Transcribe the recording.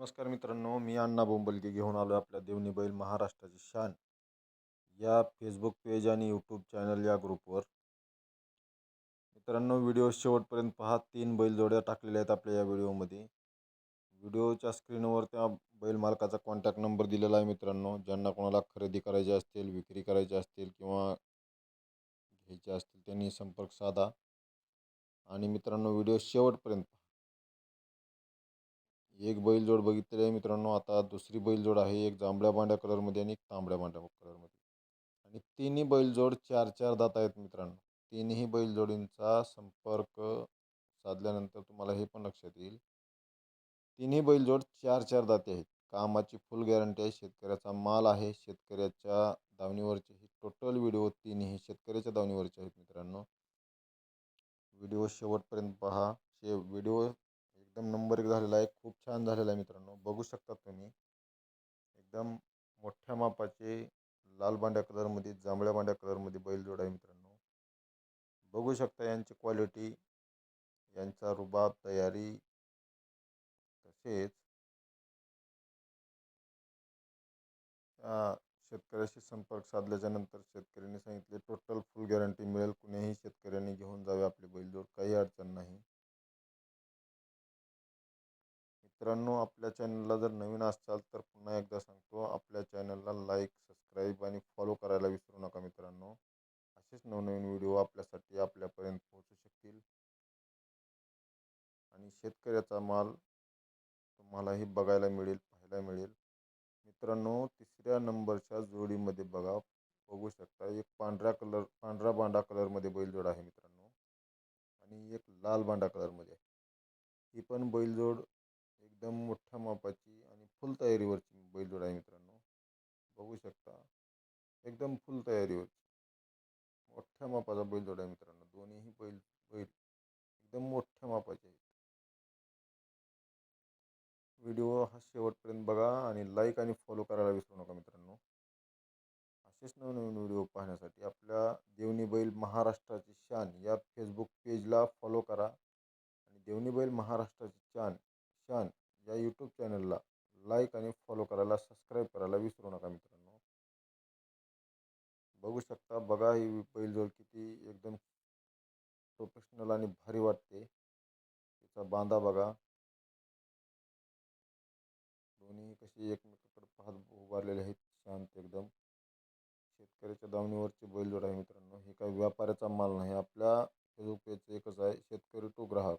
नमस्कार मित्रांनो मी अण्णा बोंबलगे घेऊन आलो आपल्या देवणी बैल महाराष्ट्राची शान. या फेसबुक पेज आणि यूट्यूब चॅनल या ग्रुपवर मित्रांनो व्हिडिओ शेवटपर्यंत पहा. तीन बैल जोड्या टाकलेल्या आहेत आपल्या या व्हिडिओमध्ये व्हिडिओच्या स्क्रीनवर त्या बैल मालकाचा कॉन्टॅक्ट नंबर दिलेला आहे मित्रांनो. ज्यांना कोणाला खरेदी करायचे असतील विक्री करायची असतील किंवा घ्यायचे असतील त्यांनी संपर्क साधा. आणि मित्रांनो व्हिडिओ शेवटपर्यंत पहा. एक बैलजोड बघितलेली आहे मित्रांनो. आता दुसरी बैलजोड आहे. एक जांभळ्या बांड्या कलरमध्ये आणि एक तांबड्या बांड्या कलरमध्ये. आणि तिन्ही बैलजोड चार चार दात आहेत मित्रांनो. तिन्ही बैलजोडींचा संपर्क साधल्यानंतर तुम्हाला हे पण लक्षात येईल. तिन्ही बैलजोड चार चार दाते आहेत. कामाची फुल गॅरंटी आहे. शेतकऱ्याचा माल आहे. शेतकऱ्याच्या दावणीवरचे हे टोटल व्हिडिओ तिन्ही शेतकऱ्याच्या दावणीवरचे आहेत मित्रांनो. व्हिडिओ शेवटपर्यंत पहा. शे व्हिडिओ एकदम नंबर एक झालेला आहे. खूप छान झालेला आहे मित्रांनो. बघू शकता तुम्ही. एकदम मोठ्या मापाचे लाल बांड्या कलरमध्ये जांभळ्या बांड्या कलरमध्ये बैलजोड आहे मित्रांनो. बघू शकता यांची क्वालिटी यांचा रुबाब तयारी तसेच शेतकऱ्याशी संपर्क साधल्याच्यानंतर शेतकऱ्यांनी सांगितले टोटल फुल गॅरंटी मिळेल कुणीही शेतकऱ्यांनी घेऊन जावे आपली बैलजोड काही अडचण नाही मित्रांनो आपल्या चॅनलला जर नवीन असाल तर पुन्हा एकदा सांगतो आपल्या चॅनलला लाईक सबस्क्राईब आणि फॉलो करायला विसरू नका मित्रांनो. असेच नवनवीन व्हिडिओ आपल्यासाठी आपल्यापर्यंत पोहोचू शकतील. आणि शेतकऱ्याचा माल तुम्हालाही बघायला मिळेल पाहायला मिळेल. मित्रांनो तिसऱ्या नंबरच्या जोडीमध्ये बघा बघू शकता एक पांढऱ्या कलर पांढरा बांडा कलरमध्ये बैलजोड आहे मित्रांनो. आणि एक लाल बांडा कलरमध्ये आहे. ही पण बैलजोड एकदम मोठ्या मापाची आणि फुल तयारीवरची बैलजोड आहे मित्रांनो. बघू शकता. एकदम फुल तयारीवरची. मोठ्या मापाचा बैलजोड आहे मित्रांनो. दोन्हीही बैल बैल एकदम मोठ्या मापाचे आहेत. व्हिडिओ हा शेवटपर्यंत बघा आणि लाईक आणि फॉलो करायला विसरू नका मित्रांनो. असेच नवनवीन व्हिडिओ पाहण्यासाठी आपल्या देवणी बैल महाराष्ट्राची शान या फेसबुक पेजला फॉलो करा. आणि देवणी बैल महाराष्ट्राची शान शान या यूट्यूब चॅनलला लाईक आणि फॉलो करायला सबस्क्राईब करायला विसरू नका मित्रांनो बघू शकता. बघा ही बैलजोड किती एकदम प्रोफेशनल आणि भारी वाटते. तिचा बांधा बघा. दोन्ही कशी एकमेकाकडे पाहत उभारलेले आहेत. शांत एकदम. शेतकऱ्याच्या दावणीवरचे बैलजोड आहे मित्रांनो. हे काही व्यापाऱ्याचा माल नाही. आपल्या फेसबुक पेजचं एकच आहे. शेतकरी टू ग्राहक.